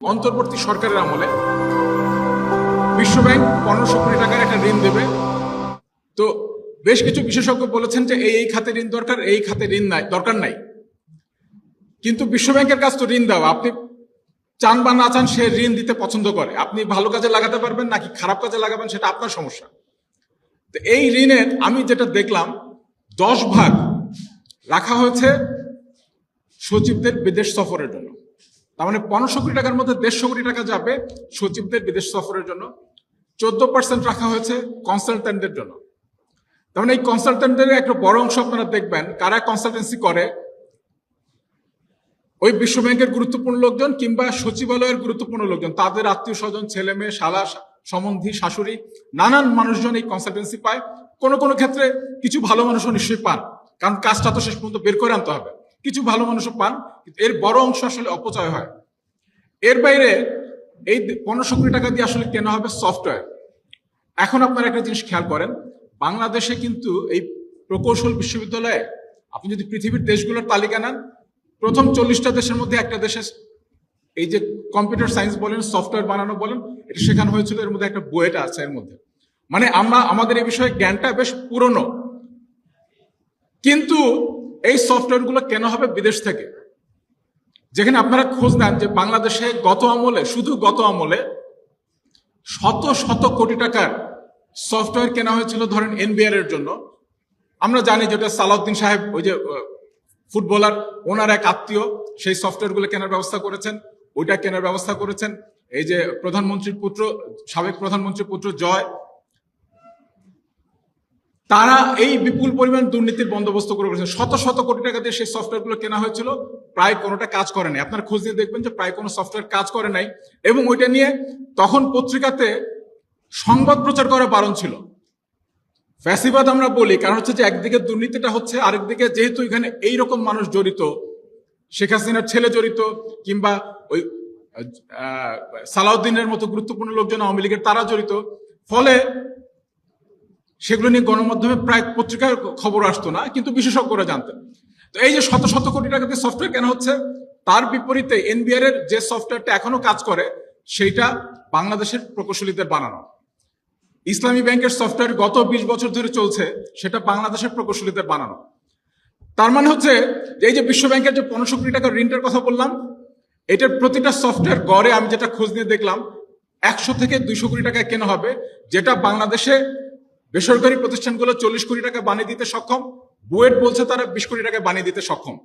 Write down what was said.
অন্তর্বর্তী সরকারের আমলে বিশ্বব্যাংক পনেরোশো কোটি টাকার একটা ঋণ দেবে। তো বেশ কিছু বিশেষজ্ঞ বলেছেন যে এই এই খাতে ঋণ দরকার, এই খাতে ঋণ নাই, দরকার নাই। কিন্তু বিশ্বব্যাংকের কাছ তো ঋণ দেওয়া আপনি চান বা না চান সে ঋণ দিতে পছন্দ করে। আপনি ভালো কাজে লাগাতে পারবেন নাকি খারাপ কাজে লাগাবেন সেটা আপনার সমস্যা। তো এই ঋণের আমি যেটা দেখলাম, দশ ভাগ রাখা হয়েছে সচিবদের বিদেশ সফরের জন্য। তার মানে পনেরোশো কোটি টাকার মধ্যে দেড়শো কোটি টাকা যাবে সচিবদের বিদেশ সফরের জন্য। চোদ্দ পার্সেন্ট রাখা হয়েছে কনসালটেন্টদের জন্য। তার মানে এই কনসালটেন্টদের একটা বড় অংশ আপনারা দেখবেন, কারা কনসালটেন্সি করে? ওই বিশ্ব ব্যাংকের গুরুত্বপূর্ণ লোকজন কিংবা সচিবালয়ের গুরুত্বপূর্ণ লোকজন, তাদের আত্মীয় স্বজন, ছেলে মেয়ে, শালা, সম্বন্ধী, শাশুড়ি, নানান মানুষজন এই কনসালটেন্সি পায়। কোনো কোনো ক্ষেত্রে কিছু ভালো মানুষও নিশ্চয়ই পান, কারণ কাজটা তো শেষ পর্যন্ত বের করে আনতে হবে। কিছু ভালো মানুষও পান, কিন্তু এর বড় অংশ আসলে অপচয় হয়। এর বাইরে এই পনেরোশো কোটি টাকা দিয়ে আসলে কেনা হবে সফটওয়্যার এখন আপনারা একটা জিনিস খেয়াল করেন, বাংলাদেশে কিন্তু এই প্রকৌশল বিশ্ববিদ্যালয়ে আপনি যদি পৃথিবীর দেশগুলোর তালিকা নেন, প্রথম চল্লিশটা দেশের মধ্যে একটা দেশে এই যে কম্পিউটার সায়েন্স বলেন সফটওয়্যার বানানো বলেন, এটা শেখানো হয়েছিল, এর মধ্যে একটা বইটা আছে এর মধ্যে। মানে আমরা, আমাদের এই বিষয়ে জ্ঞানটা বেশ পুরনো। কিন্তু এই সফটওয়্যারগুলো কেন হবে বিদেশ থেকে? যেখানে আপনারা খোঁজ নেন যে বাংলাদেশে গত আমলে, শুধু গত আমলে, শত শত কোটি টাকার সফটওয়্যার কেনা হয়েছিল ধরেন এনবিআর এর জন্য। আমরা জানি যেটা সালাউদ্দিন সাহেব, ওই যে ফুটবলার, ওনার এক আত্মীয়, সেই সফটওয়্যারগুলো কেনার ব্যবস্থা করেছেন, ওইটা কেনার ব্যবস্থা করেছেন। এই যে প্রধানমন্ত্রীর পুত্র, সাবেক প্রধানমন্ত্রীর পুত্র জয় তারা এই বিপুল পরিমাণ দুর্নীতির বন্দোবস্ত করে করেছেন শত শত কোটি টাকা দিয়ে সেই সফটওয়্যারগুলো কেনা হয়েছিল। প্রায় কোনোটা কাজ করে নাই। আপনার খোঁজ নিয়ে দেখবেন যে প্রায় কোনো সফটওয়্যার কাজ করে নাই। এবং ওইটা নিয়ে তখন পত্রিকাতে সংবাদ প্রচার করা বারণ ছিল। ফ্যাসিবাদ আমরা বলি, কারণ হচ্ছে যে একদিকে দুর্নীতিটা হচ্ছে, আরেকদিকে যেহেতু এখানে এই রকম মানুষ জড়িত, শেখ হাসিনার ছেলে জড়িত, কিংবা ওই সালাউদ্দিনের মতো গুরুত্বপূর্ণ লোকজন আওয়ামী লীগের তারা জড়িত। ফলে সেগুলো নিয়ে গণমাধ্যমে প্রায় পত্রিকার খবর আসতো না, কিন্তু বিশেষজ্ঞরা জানতেন। তো এই যে শত শত কোটি টাকা দিয়ে সফটওয়্যার কেনা হচ্ছে, তার বিপরীতে এনবিআর এর যে সফটওয়্যারটা এখনও কাজ করে, সেইটা বাংলাদেশের প্রকৌশলীদের বানানো। ইসলামী ব্যাংকের সফটওয়্যার গত বিশ বছর ধরে চলছে, সেটা বাংলাদেশের প্রকৌশলীদের বানানো। তার মানে হচ্ছে এই যে বিশ্ব ব্যাংকের যে পনেরোশো কোটি টাকার ঋণটার কথা বললাম, এটার প্রতিটা সফটওয়্যার গড়ে আমি যেটা খোঁজ নিয়ে দেখলাম, একশো থেকে দুইশো কোটি টাকায় কেনা হবে, যেটা বাংলাদেশে বেসরকারি প্রতিষ্ঠানগুলো চল্লিশ কোটি টাকা বানিয়ে দিতে সক্ষম, বুয়েট বলছে তারা বিশ কোটি টাকা বানিয়ে দিতে সক্ষম।